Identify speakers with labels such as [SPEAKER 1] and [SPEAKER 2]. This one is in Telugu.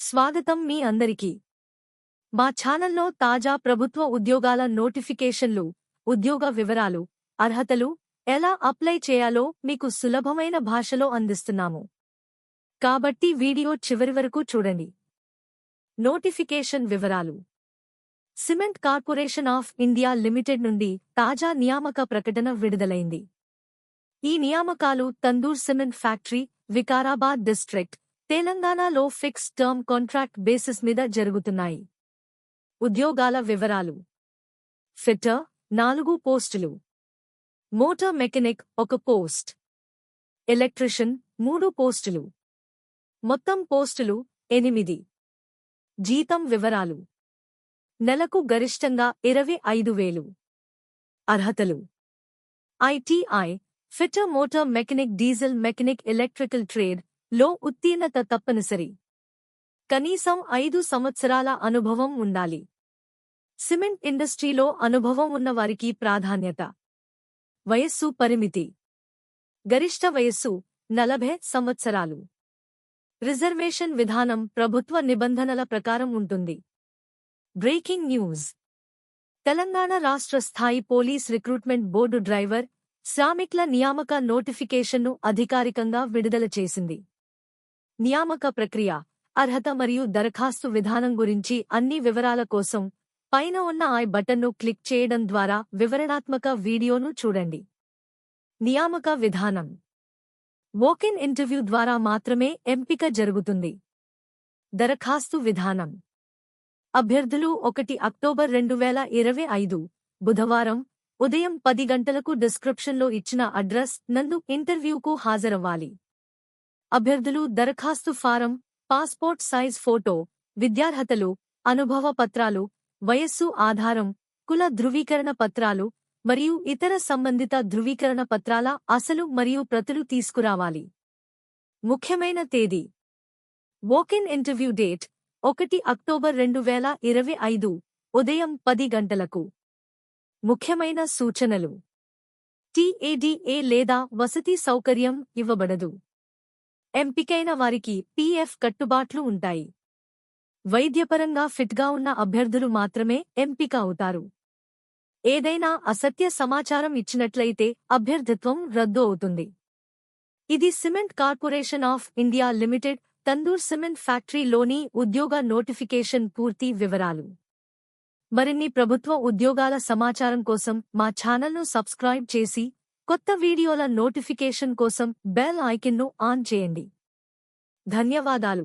[SPEAKER 1] స్వాగతం మీ అందరికీ. మా ఛానల్లో తాజా ప్రభుత్వ ఉద్యోగాల నోటిఫికేషన్లు ఉద్యోగ వివరాలు అర్హతలు ఎలా అప్లై చేయాలో మీకు సులభమైన భాషలో అందిస్తున్నాము. కాబట్టి వీడియో చివరి వరకు చూడండి. నోటిఫికేషన్ వివరాలు. Cement corporation of India limited నుండి తాజా నియామక ప్రకటన విడుదలైంది. ఈ నియామకాలు Tandur cement factory Vikarabad district తెలంగాణలో ఫిక్స్ టర్మ్ కాంట్రాక్ట్ బేసిస్ మీద జరుగుతున్నాయి. ఉద్యోగాల వివరాలు. ఫిట్టర్ నాలుగు పోస్టులు. మోటార్ మెకానిక్ ఒక పోస్ట్. ఎలక్ట్రిషియన్ మూడు పోస్టులు. మొత్తం పోస్టులు ఎనిమిది. జీతం వివరాలు. నెలకు గరిష్టంగా ఇరవై ఐదు వేలు. అర్హతలు. ITI fitter motor mechanic diesel mechanic electrical trade లో ఉత్తీర్ణత తప్పనిసరి. కనీసం ఐదు సంవత్సరాల అనుభవం ఉండాలి. సిమెంట్ ఇండస్ట్రీలో అనుభవం ఉన్నవారికి ప్రాధాన్యత. వయస్సు పరిమితి. గరిష్ట వయస్సు నలభై సంవత్సరాలు. రిజర్వేషన్ విధానం ప్రభుత్వ నిబంధనల ప్రకారం ఉంటుంది. Breaking news. తెలంగాణ రాష్ట్ర స్థాయి పోలీస్ రిక్రూట్మెంట్ బోర్డు డ్రైవర్ శ్రామిక్ల నియామక నోటిఫికేషన్ను అధికారికంగా విడుదల చేసింది. నియామక ప్రక్రియ అర్హత మరియు దరఖాస్తు విధానం గురించి అన్ని వివరాల కోసం పైన ఉన్న ఐ బటన్ను క్లిక్ చేయడం ద్వారా వివరణాత్మక వీడియోను చూడండి. నియామక విధానం. వోకిన్ ఇంటర్వ్యూ ద్వారా మాత్రమే ఎంపిక జరుగుతుంది. దరఖాస్తు విధానం. అభ్యర్థులు ఒకటి అక్టోబర్ రెండు వేల ఇరవై ఐదు బుధవారం ఉదయం పది గంటలకు డిస్క్రిప్షన్లో ఇచ్చిన అడ్రస్ నందు ఇంటర్వ్యూకు హాజరవ్వాలి. అభ్యర్థులు దరఖాస్తు ఫారం పాస్పోర్ట్ సైజ్ ఫోటో విద్యార్హతలు అనుభవ పత్రాలు వయస్సు ఆధారం కుల ధృవీకరణ పత్రాలు మరియు ఇతర సంబంధిత ధృవీకరణ పత్రాల అసలు మరియు ప్రతులు తీసుకురావాలి. ముఖ్యమైన తేదీ. వోకిన్ ఇంటర్వ్యూ డేట్ ఒకటి అక్టోబర్ రెండు వేల ఇరవై ఐదు ఉదయం పది గంటలకు. ముఖ్యమైన సూచనలు. టీఏడీఏ లేదా వసతి సౌకర్యం ఇవ్వబడదు. ఎంపికైన వారికి పీఎఫ్ కట్టుబాట్లు ఉంటాయి. వైద్యపరంగా ఫిట్గా ఉన్న అభ్యర్థులు మాత్రమే ఎంపిక అవుతారు. ఏదైనా అసత్య సమాచారం ఇచ్చినట్లయితే అభ్యర్థిత్వం రద్దు అవుతుంది. ఇది cement corporation of India limited Tandur cement ఫ్యాక్టరీలోని ఉద్యోగ నోటిఫికేషన్ పూర్తి వివరాలు. మరిన్ని ప్రభుత్వ ఉద్యోగాల సమాచారం కోసం మా ఛానల్ను సబ్స్క్రైబ్ చేసి కొత్త వీడియోల నోటిఫికేషన్ కోసం బెల్ ఐకిన్ను ఆన్ చేయండి. ధన్యవాదాలు.